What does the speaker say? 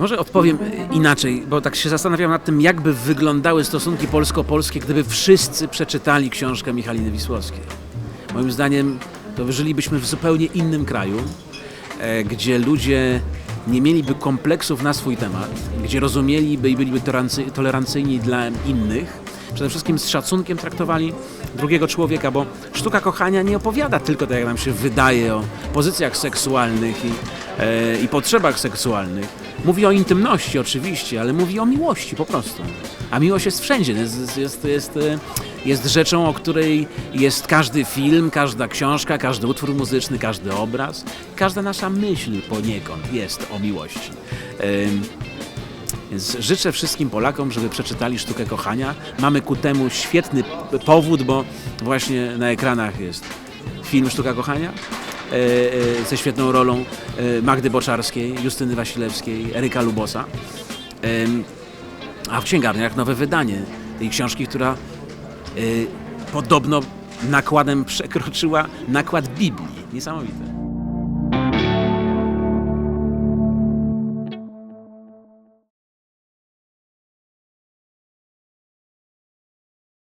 Może odpowiem inaczej, bo tak się zastanawiam nad tym, jakby wyglądały stosunki polsko-polskie, gdyby wszyscy przeczytali książkę Michaliny Wisłowskiej. Moim zdaniem to żylibyśmy w zupełnie innym kraju, e, gdzie ludzie nie mieliby kompleksów na swój temat, gdzie rozumieliby i byliby tolerancy- tolerancyjni dla innych, przede wszystkim z szacunkiem traktowali drugiego człowieka, bo sztuka kochania nie opowiada tylko tak, jak nam się wydaje, o pozycjach seksualnych i, e, i potrzebach seksualnych. Mówi o intymności oczywiście, ale mówi o miłości po prostu. A miłość jest wszędzie, jest, jest, jest, e, jest rzeczą, o której jest każdy film, każda książka, każdy utwór muzyczny, każdy obraz, każda nasza myśl poniekąd jest o miłości. Em, więc życzę wszystkim Polakom, żeby przeczytali Sztukę Kochania. Mamy ku temu świetny powód, bo właśnie na ekranach jest film Sztuka Kochania e, e, ze świetną rolą e, Magdy Boczarskiej, Justyny Wasilewskiej, Eryka Lubosa. A w księgarniach nowe wydanie tej książki, która podobno nakładem przekroczyła nakład Biblii. Niesamowite.